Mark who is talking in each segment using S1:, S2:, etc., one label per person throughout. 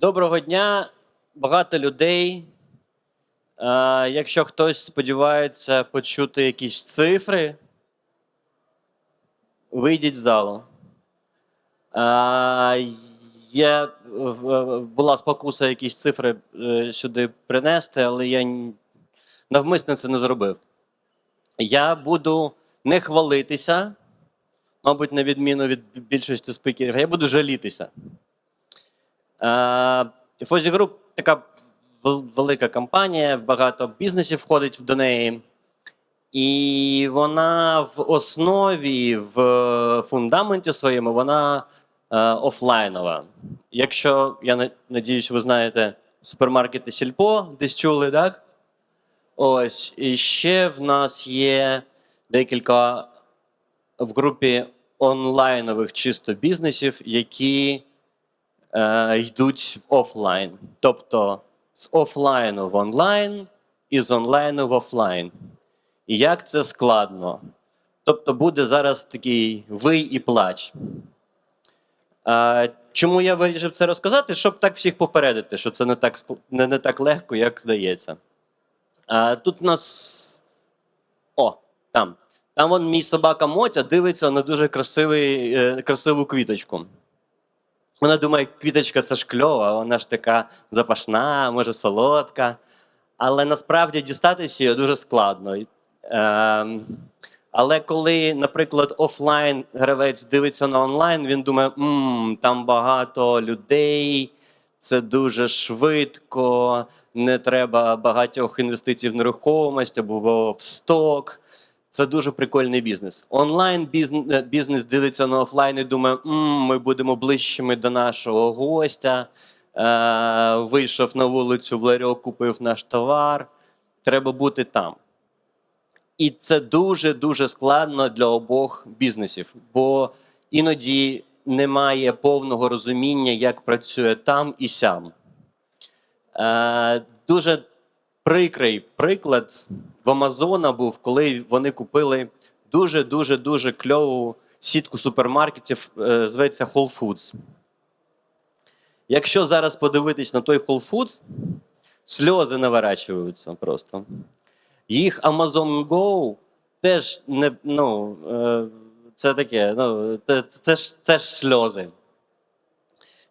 S1: Доброго дня, багато людей. Е, якщо хтось сподівається почути якісь цифри, вийдіть з залу. Є, е, була спокуса якісь цифри е, сюди принести, але я н- навмисно це не зробив. Я буду не хвалитися, мабуть, на відміну від більшості спікерів, я буду жалітися. Е, Фозі Груп така велика компанія, багато бізнесів входить до неї. І вона в основі, в фундаменті своєму, вона е, офлайнова. Якщо я на- надіюсь, ви знаєте супермаркети Сільпо, десь чули, так? Ось. І ще в нас є декілька в групі онлайнових чисто бізнесів, які е, йдуть в офлайн. Тобто з офлайну в онлайн і з онлайну в офлайн. І як це складно? Тобто буде зараз такий вий і плач. Е, чому я вирішив це розказати? Щоб так всіх попередити, що це не так, не, не так легко, як здається. Е, тут у нас. О, там. Там вон мій собака Мотя дивиться на дуже красивий, е, красиву квіточку. Вона думає, квіточка це ж кльова, вона ж така запашна, може солодка. Але насправді дістатися її дуже складно. Ем, але коли, наприклад, офлайн гравець дивиться на онлайн, він думає, мм, там багато людей, це дуже швидко, не треба багатьох інвестицій в нерухомість або в сток. Це дуже прикольний бізнес. Онлайн бізнес, е, бізнес дивиться на офлайн і думає, М, ми будемо ближчими до нашого гостя. Е, вийшов на вулицю в ларьок, купив наш товар. Треба бути там. І це дуже дуже складно для обох бізнесів, бо іноді немає повного розуміння, як працює там і сям. Е, дуже прикрий приклад в Амазона був, коли вони купили дуже дуже дуже кльову сітку супермаркетів, е, зветься Whole Foods. Якщо зараз подивитись на той Whole Foods, сльози наворачуються просто. Їх Amazon Go теж не ну, е, це таке, ну, це, це, ж, це ж сльози.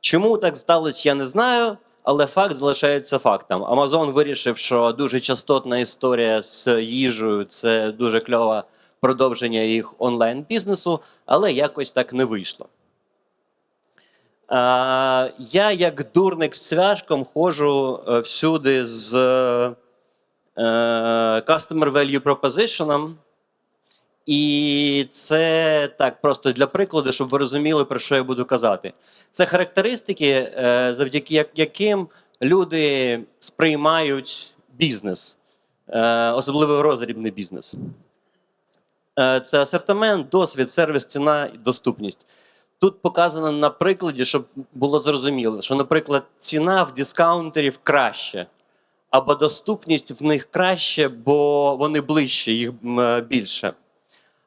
S1: Чому так сталося, я не знаю, але факт залишається фактом. Amazon вирішив, що дуже частотна історія з їжею це дуже кльове продовження їх онлайн-бізнесу, але якось так не вийшло. А, я, як дурник з цвяшком, ходжу е, всюди з е, Customer Value Proposition. І це так просто для прикладу, щоб ви розуміли, про що я буду казати. Це характеристики, е, завдяки яким люди сприймають бізнес, е, особливо розрібний бізнес. Е, Це асортимент, досвід, сервіс, ціна і доступність. Тут показано на прикладі, щоб було зрозуміло, що, наприклад, ціна в дискаунтерів краще, або доступність в них краще, бо вони ближче, їх більше.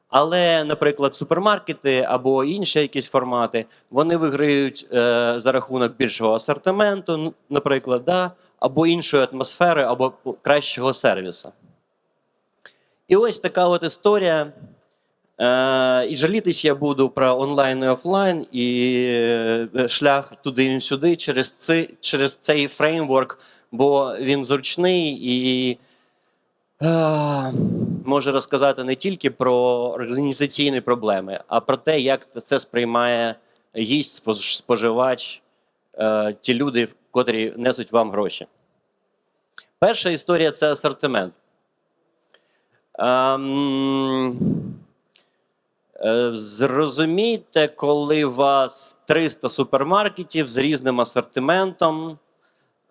S1: Але, наприклад, супермаркети або інші якісь формати, вони виграють е, за рахунок більшого асортименту, наприклад, да, або іншої атмосфери, або кращого сервісу. І ось така от історія. Е, і жалітись я буду про онлайн і офлайн, і е, шлях туди і сюди через, цей, через цей фреймворк, бо він зручний і може розказати не тільки про організаційні проблеми, а про те, як це сприймає гість, споживач, е, ті люди, котрі несуть вам гроші. Перша історія це асортимент. Ем, е, Зрозумійте, коли у вас 300 супермаркетів з різним асортиментом.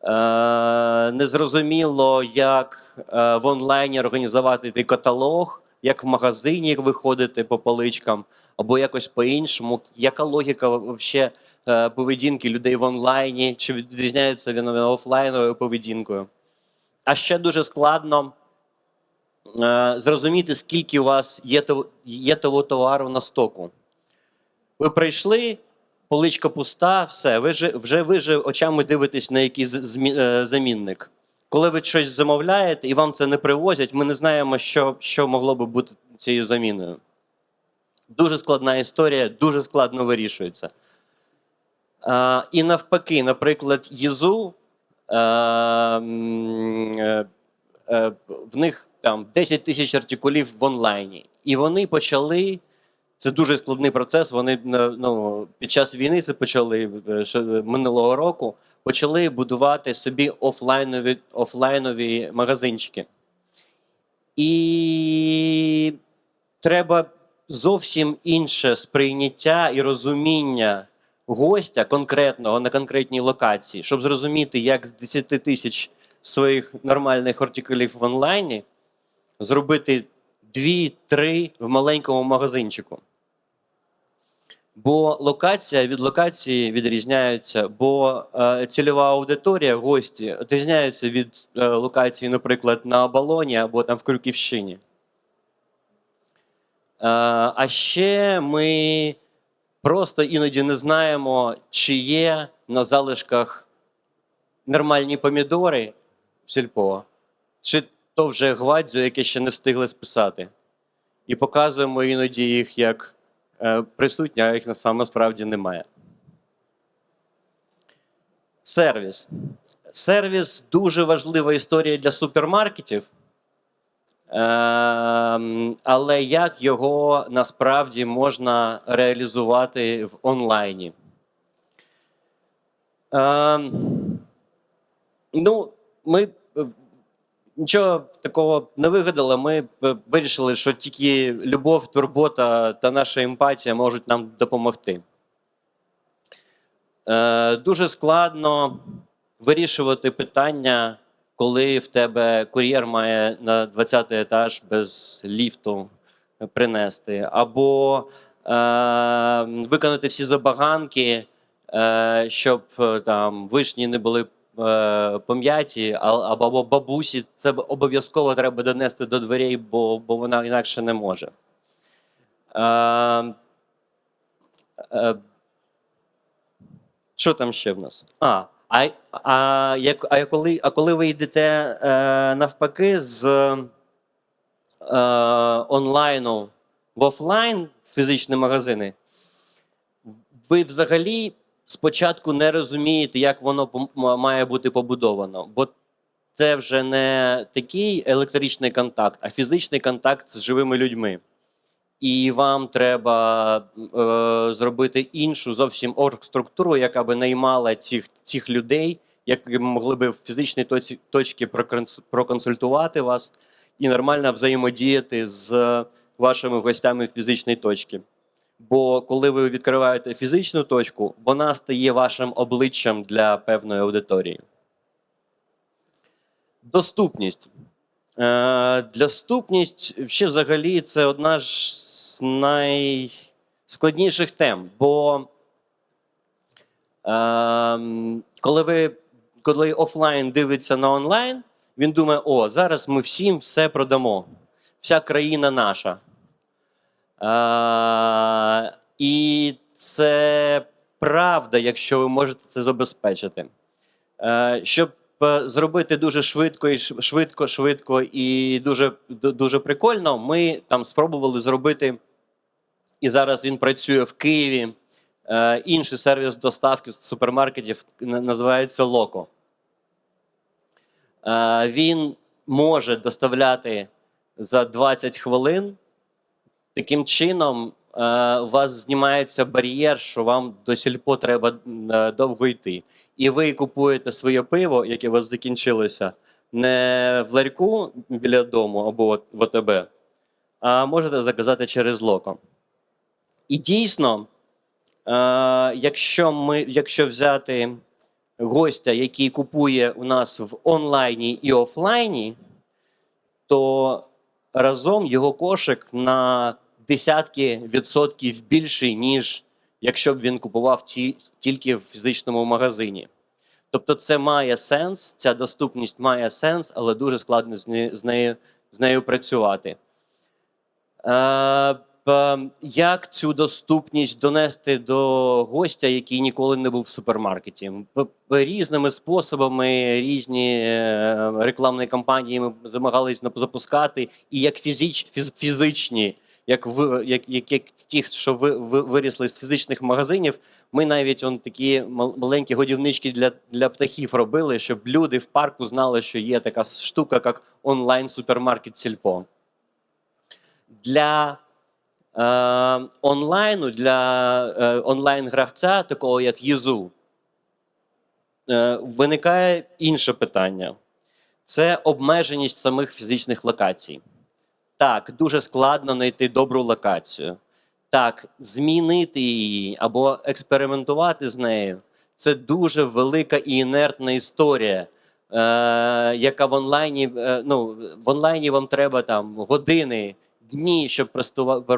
S1: Е, Незрозуміло, як е, в онлайні організувати каталог, як в магазині виходити по поличкам, або якось по-іншому. Яка логіка вообще е, поведінки людей в онлайні? Чи відрізняється він офлайновою поведінкою? А ще дуже складно зрозуміти, скільки у вас є того товару на стоку. Ви прийшли, поличка пуста, все, ви же, вже ви же очами дивитесь на якийсь е, замінник. Коли ви щось замовляєте і вам це не привозять, ми не знаємо, що, що могло би бути цією заміною. Дуже складна історія, дуже складно вирішується. А, і навпаки, наприклад, Єзу, е, м, е, е, в них там 10 тисяч артикулів в онлайні. І вони почали. Це дуже складний процес. Вони е, ну, під час війни це почали е, минулого року. Почали будувати собі офлайнові, офлайнові магазинчики. І треба зовсім інше сприйняття і розуміння гостя конкретного на конкретній локації, щоб зрозуміти, як з 10 тисяч своїх нормальних артикулів в онлайні зробити 2-3 в маленькому магазинчику. Бо локація від локації відрізняються, бо е, цільова аудиторія, гості відрізняються від е, локації, наприклад, на Оболоні або там в Крюківщині. Е, а ще ми просто іноді не знаємо, чи є на залишках нормальні помідори в сільпо, чи то вже гвадзю, яке ще не встигли списати. І показуємо іноді їх як присутні, а їх на саме немає. Сервіс. Сервіс дуже важлива історія для супермаркетів. Ем, але як його насправді можна реалізувати в онлайні? Ем, ну, ми е, нічого такого не вигадали. Ми вирішили, що тільки любов, турбота та наша емпатія можуть нам допомогти. Е, дуже складно вирішувати питання, коли в тебе кур'єр має на 20 етаж без ліфту принести, або е, виконати всі забаганки, е, щоб е, там вишні не були е, пом'яті, або бабусі це обов'язково треба донести до дверей, бо, бо вона інакше не може. Е, е, що там ще в нас? А, а, а, як, а, коли, а коли ви йдете е, навпаки з е, онлайну в офлайн в фізичні магазини, ви взагалі спочатку не розумієте, як воно має бути побудовано. Бо це вже не такий електричний контакт, а фізичний контакт з живими людьми. І вам треба е, зробити іншу зовсім оргструктуру, яка би наймала цих, цих людей, які могли би в фізичній тоці, точці проконсультувати вас і нормально взаємодіяти з вашими гостями в фізичній точці. Бо коли ви відкриваєте фізичну точку, вона стає вашим обличчям для певної аудиторії. Доступність. Е, Доступність ще взагалі це одна з найскладніших тем. Бо ем, коли ви коли офлайн дивиться на онлайн, він думає: о, зараз ми всім все продамо. Вся країна наша. І це правда, якщо ви можете це забезпечити. Е, щоб е, зробити дуже швидко і швидко, швидко і дуже, дуже прикольно, ми там спробували зробити, і зараз він працює в Києві. Е, інший сервіс доставки з супермаркетів називається Локо. Він може доставляти за 20 хвилин. Таким чином, е, у вас знімається бар'єр, що вам до сільпо треба е, довго йти. І ви купуєте своє пиво, яке у вас закінчилося, не в ларьку біля дому або в ОТБ, а можете заказати через локо. І дійсно, е, якщо, ми, якщо взяти гостя, який купує у нас в онлайні і офлайні, то разом його кошик на десятки відсотків більший, ніж якщо б він купував ті, тільки в фізичному магазині. Тобто, це має сенс, ця доступність має сенс, але дуже складно з нею, з нею, з нею працювати. Е, Як цю доступність донести до гостя, який ніколи не був в супермаркеті? Різними способами, різні е, рекламні кампанії ми замагались запускати, і як фізич, фіз, фізичні, як, ви, як, як, як ті, що ви, ви, вирісли з фізичних магазинів, ми навіть он такі мал- маленькі годівнички для, для птахів робили, щоб люди в парку знали, що є така штука, як онлайн-супермаркет Сільпо. Для е, онлайну, для е, онлайн-гравця, такого як Єзу, е, виникає інше питання: це обмеженість самих фізичних локацій. Так, дуже складно знайти добру локацію. Так, змінити її або експериментувати з нею це дуже велика і інертна історія, е, яка в онлайні, е, ну, в онлайні вам треба там години, дні, щоб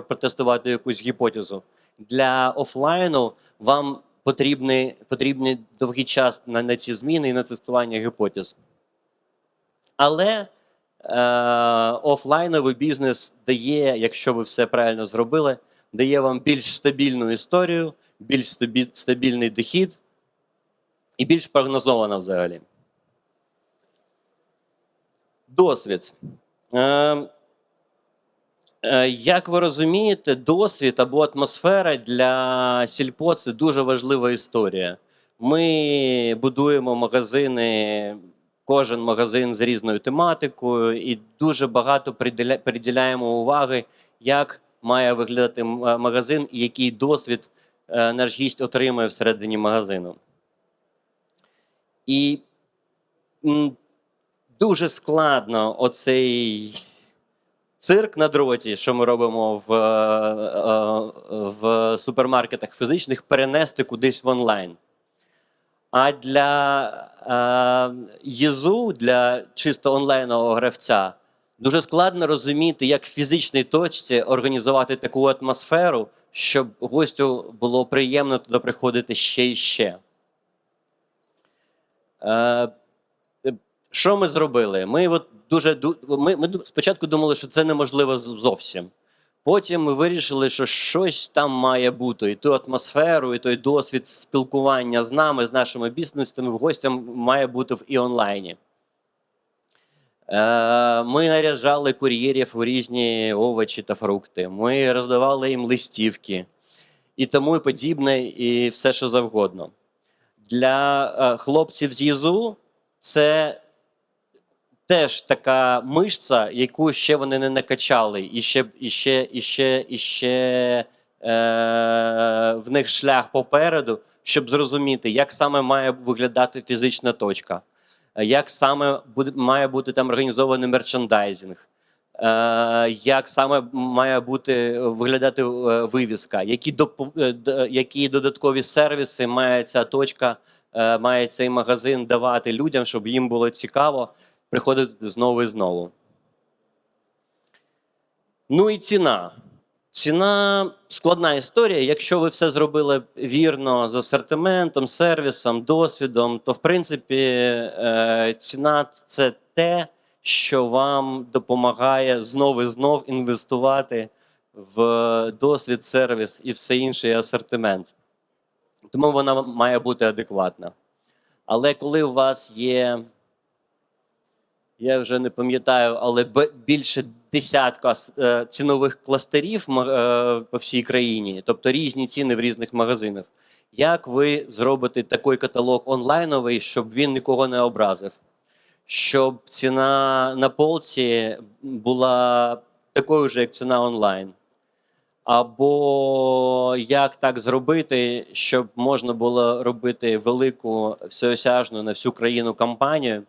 S1: протестувати якусь гіпотезу. Для офлайну вам потрібний, потрібний довгий час на, на ці зміни і на тестування гіпотез. Але офлайновий бізнес дає, якщо ви все правильно зробили, дає вам більш стабільну історію, більш стабільний дохід і більш прогнозована взагалі. Досвід. Е, е, як ви розумієте, досвід або атмосфера для сільпо це дуже важлива історія. Ми будуємо магазини, кожен магазин з різною тематикою, і дуже багато приділяємо уваги, як має виглядати е, магазин і який досвід е, наш гість отримує всередині магазину. І дуже складно оцей цирк на дроті, що ми робимо в, е, в супермаркетах фізичних, перенести кудись в онлайн. А для е, ЄЗУ, для чисто онлайнового гравця, дуже складно розуміти, як в фізичній точці організувати таку атмосферу, щоб гостю було приємно туди приходити ще і ще. Е, е, що ми зробили? Ми от дуже ми, ми спочатку думали, що це неможливо зовсім. Потім ми вирішили, що щось там має бути, і ту атмосферу, і той досвід спілкування з нами, з нашими бізнесами, в гостям має бути в і онлайні. Е, Ми наряджали кур'єрів у різні овочі та фрукти. Ми роздавали їм листівки і тому і подібне, і все, що завгодно. Для е, хлопців з ЄЗУ це теж така мишця, яку ще вони не накачали, і ще, і ще, і ще, і ще е, в них шлях попереду, щоб зрозуміти, як саме має виглядати фізична точка, е, як саме буде, має бути там організований мерчендайзинг. Е, як саме має бути виглядати е, вивіска, які, які додаткові сервіси має ця точка, має цей магазин давати людям, щоб їм було цікаво приходити знову і знову. Ну і ціна. Ціна складна історія. Якщо ви все зробили вірно з асортиментом, сервісом, досвідом, то в принципі е, ціна це те, що вам допомагає знов і знов інвестувати в досвід, сервіс і все інше і асортимент. Тому вона має бути адекватна. Але коли у вас є я вже не пам'ятаю, але більше десятка е, цінових кластерів е, по всій країні, тобто різні ціни в різних магазинах. Як ви зробите такий каталог онлайновий, щоб він нікого не образив? Щоб ціна на полці була такою ж, як ціна онлайн? Або як так зробити, щоб можна було робити велику всеосяжну на всю країну кампанію?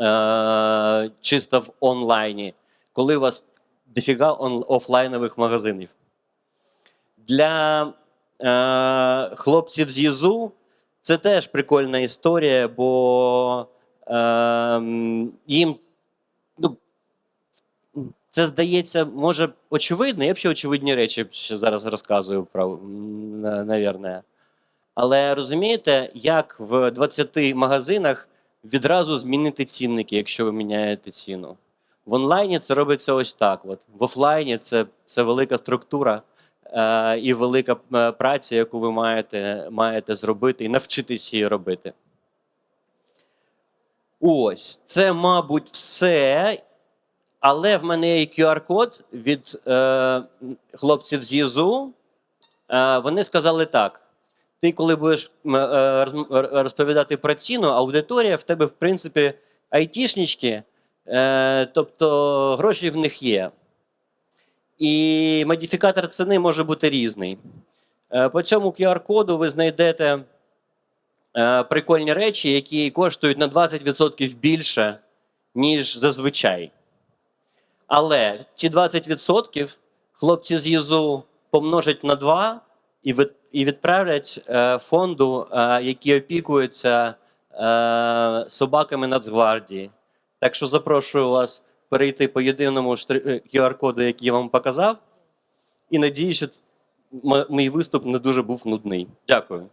S1: Е, чисто в онлайні, коли у вас дофіга офлайнових магазинів. Для е, хлопців з ЄЗУ це теж прикольна історія, бо е, їм ну, це здається, може очевидно. Я взагалі очевидні речі ще зараз розказую про, навірне. Але розумієте, як в 20 магазинах відразу змінити цінники, якщо ви міняєте ціну. В онлайні це робиться ось так. От. В офлайні це, це велика структура е, і велика е, праця, яку ви маєте, маєте зробити і навчитись її робити. Ось, це, мабуть, все. Але в мене є QR-код від е, хлопців з ЄЗУ. Е, вони сказали так: ти, коли будеш е, розповідати про ціну, аудиторія в тебе, в принципі, айтішнички, е, тобто гроші в них є. І модифікатор ціни може бути різний. Е, по цьому QR-коду ви знайдете прикольні речі, які коштують на 20% більше, ніж зазвичай. Але ці 20% хлопці з ЄЗУ помножать на 2 і, і відправлять е, фонду, е, який опікується е, собаками Нацгвардії. Так що запрошую вас перейти по єдиному QR-коду, який я вам показав. І надію, що мій виступ не дуже був нудний. Дякую.